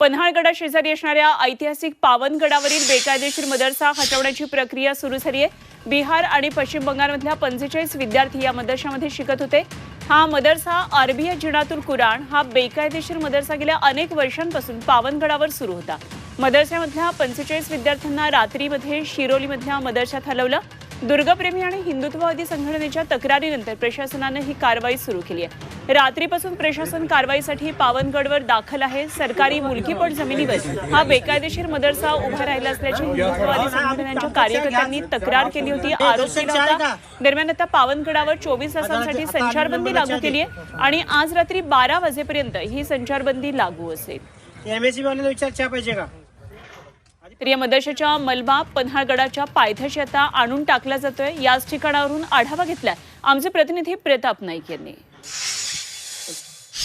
पन्हाळगडा शेजारी असणाऱ्या ऐतिहासिक पावनगडावरील बेकायदेशीर मदरसा हटवण्याची प्रक्रिया सुरू झाली आहे बिहार आणि पश्चिम बंगालमधल्या पंचेचाळीस विद्यार्थी या मदरशामध्ये शिकत होते. हा मदरसा अरबिया जिणातुल कुराण हा बेकायदेशीर मदरसा गेल्या अनेक वर्षांपासून पावनगडावर सुरू होता. मदरशामधल्या पंचेचाळीस विद्यार्थ्यांना रात्रीमध्ये शिरोलीमधल्या मदरशात हलवलं. दुर्गप्रेमी आणि हिंदुत्ववादी संघटनेच्या तक्रारीनंतर प्रशासनानं ही कारवाई सुरू केली आहे. रात्रीपासून प्रशासन कारवाईसाठी पावनगडवर दाखल आहे. सरकारी मुलकीपट जमिनीवर. हा बेकायदेशीर मदरसा उभा राहिला असल्याची हिंदुत्ववादी संघटनांच्या कार्यकर्त्यांनी तक्रार केली होती. आरोप केला होता दरम्यान आता पावनगडावर चोवीस तासांसाठी संचारबंदी लागू केली आहे आणि आज रात्री बारा वाजेपर्यंत ही संचारबंदी लागू असेल. विचार पाहिजे का? तर या मदरशाच्या मलबा पन्हाळगडाच्या पायथ्याशी आता आणून टाकला जातोय. याच ठिकाणावरून आढावा घेतलाय. आमचे प्रतिनिधी प्रताप नाईक यांनी.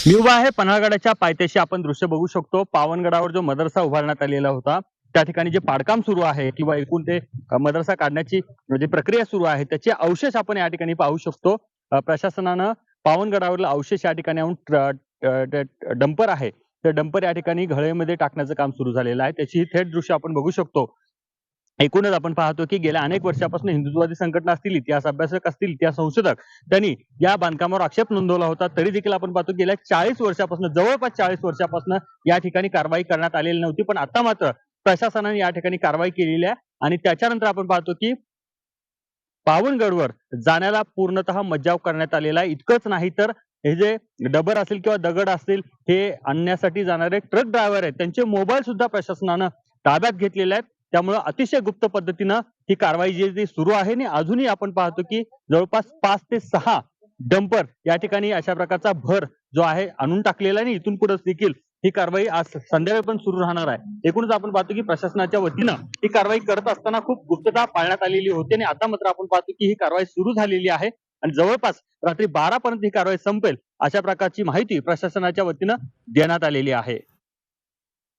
मी उभा आहे पन्हाळगडाच्या पायथ्याशी आपण दृश्य बघू शकतो. पावनगडावर जो मदरसा उभारण्यात आलेला होता त्या ठिकाणी जे पाडकाम सुरू आहे किंवा एकूण ते मदरसा काढण्याची जी प्रक्रिया सुरू आहे त्याचे अवशेष आपण या ठिकाणी पाहू शकतो. प्रशासनानं पावनगडावरील अवशेष या ठिकाणी डंपर आहे. तर डंपर या ठिकाणी घळेमध्ये टाकण्याचं काम सुरू झालेलं आहे. त्याची थेट दृश्य आपण बघू शकतो. एकूणच आपण पाहतो की गेल्या अनेक वर्षापासून हिंदुत्ववादी संघटना असतील इतिहास अभ्यासक असतील इतिहास संशोधक त्यांनी या बांधकामावर आक्षेप नोंदवला होता. तरी देखील आपण पाहतो की गेल्या चाळीस वर्षापासून जवळपास चाळीस वर्षापासून या ठिकाणी कारवाई करण्यात आलेली नव्हती. पण आता मात्र प्रशासनाने या ठिकाणी कारवाई केलेली आहे. आणि त्याच्यानंतर आपण पाहतो की पावनगडवर जाण्याला पूर्णतः मज्जाव करण्यात आलेला आहे. इतकंच नाही तर हे जे डबर असेल किंवा दगड असतील हे आणण्यासाठी जाणारे ट्रक ड्रायव्हर आहेत. त्यांचे मोबाईल सुद्धा प्रशासनानं ताब्यात घेतलेले आहेत. त्यामुळे अतिशय गुप्त पद्धतीनं ही कारवाई जी सुरू आहे. आणि अजूनही आपण पाहतो की जवळपास पाच ते सहा डंपर या ठिकाणी अशा प्रकारचा भर जो आहे आणून टाकलेला आहे. आणि इथून पुढे देखील ही कारवाई आज संध्याकाळी पण सुरू राहणार आहे. एकूणच आपण पाहतो की प्रशासनाच्या वतीनं ही कारवाई करत असताना खूप गुप्तता पाळण्यात आलेली होती. आणि आता मात्र आपण पाहतो की ही कारवाई सुरू झालेली आहे. आणि जवळपास रात्री बारा पर्यंत ही कारवाई संपेल अशा प्रकारची माहिती प्रशासनाच्या वतीनं देण्यात आलेली आहे.